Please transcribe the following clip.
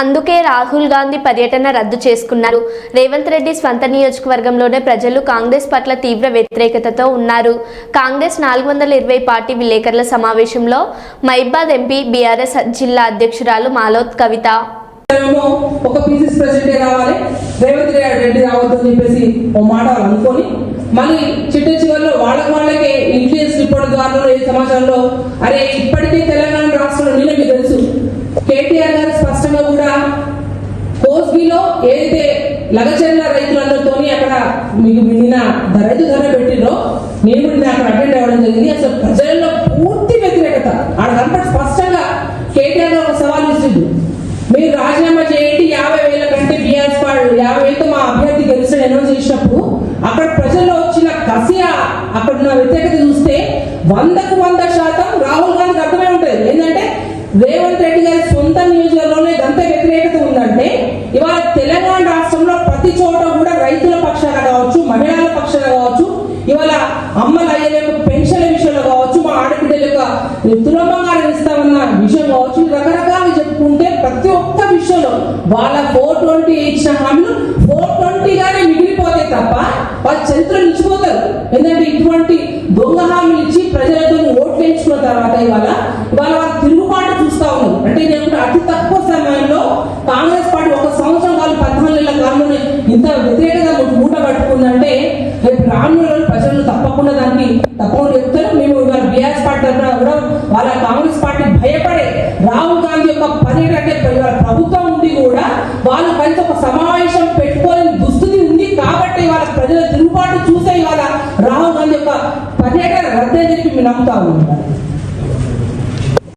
అందుకే రాహుల్ గాంధీ పర్యటన రద్దు చేసుకున్నారు. రేవంత్ రెడ్డి స్వంత నియోజకవర్గంలోనే ప్రజలు కాంగ్రెస్ పట్ల తీవ్ర వ్యతిరేకతతో ఉన్నారు. కాంగ్రెస్ నాలుగు వందల ఇరవై పార్టీ విలేకరుల సమావేశంలో మైబాద్ ఎంపీ బీఆర్ఎస్ జిల్లా అధ్యక్షురాలు మాలోత్ కవిత. ఒక పీసీసీ ప్రెసిడెంట్ రావాలి రేవంత్ రెడ్డి రావద్దు చెప్పేసి ఓ మాట అనుకొని మళ్ళీ చిట్ట చివరిలో వాళ్ళకి వాళ్ళకే ఇన్ఫ్లుయెన్స్ రిపోర్ట్ ద్వారా ఏ సమాచారంలో అరే ఇప్పటికే తెలంగాణ రాష్ట్రంలో నిన్న మీకు తెలుసు. కేటీఆర్ గారు స్పష్టంగా కూడా కోస్బీలో ఏదైతే లగచర్ల రైతులందరితోని అక్కడ మీకు నిన్న రైతు ధర పెట్టిండ్రో నేను నిన్న అక్కడ అటెండ్ అవ్వడం జరిగింది. అసలు ప్రజల్లో పూర్తి వ్యతిరేకత. ఆడ కనపడి స్పష్టంగా కేటీఆర్ గారు ఒక సవాల్ ఇచ్చిండు. మీరు రాజీనామా చేయండి యాభై వేల కంటే బీఆర్ఎస్ పార్టీ యాభై వేలతో మా అభ్యర్థి గెలిచిన అనౌన్స్ చేసినప్పుడు అక్కడ ప్రజల్లో వచ్చిన కసి అక్కడ ఉన్న వ్యతిరేకత చూస్తే వందకు వంద శాతం రాహుల్ గాంధీకి అర్థమై ఉంటుంది. ఏంటంటే రేవంత్ రెడ్డి గారి సొంత నియోజకవర్గంలోనే గంత వ్యతిరేకత ఉందంటే ఇవాళ తెలంగాణ రాష్ట్రంలో ప్రతి చోట కూడా రైతుల పక్షాన కావచ్చు మహిళల పక్షాన కావచ్చు ఇవాళ అమ్మల అయ్యల పెన్షన్ల విషయంలో కావచ్చు మా ఆడబిడ్డల యొక్క తులబంగారం ఇస్తామన్న విషయం కావచ్చు రకరకాలు చెప్పుకుంటే ప్రతి ఒక్క విషయంలో వాళ్ళ ఫోర్ ట్వంటీ ఇచ్చిన హామీలు ఫోర్ ట్వంటీగానే మిగిలిపోతాయి తప్ప వాళ్ళ చరిత్ర నిలిచిపోతారు. ఎందుకంటే ఇటువంటి దొంగ హామీలు ఇచ్చి ప్రజలతో ఓట్లు వేయించుకున్న తర్వాత ఇవాళ వాళ్ళ తిరుగుబాటు చూస్తా ఉన్నారు అంటే నేను అతి తక్కువ సమయంలో కాంగ్రెస్ పార్టీ ఒక సంవత్సరం కాదు పద్నాలుగు నెలల కాలంలోనే ఇంత వ్యతిరేకంగా మూట పట్టుకుందంటే రేపు రానున్న ప్రజలు తప్పకుండా దానికి తప్పకుండా చెప్తారు మేము ఇవాళ బీఆర్ఎస్ పార్టీ తరఫున కూడా వాళ్ళ కాంగ్రెస్ పార్టీ భయపడే రాహుల్ గాంధీ యొక్క పని అంటే ప్రభుత్వం ఉండి కూడా వాళ్ళు కలిసి ఒక సమావేశం పెట్టుకోలేని దుస్థితి ఉంది కాబట్టి వాళ్ళ ప్రజల తిరుగుబాటు చూసే ఇవాళ రాహుల్ గాంధీ యొక్క పర్యటన రద్దని చెప్పి మేము నమ్ముతా ఉన్నాం.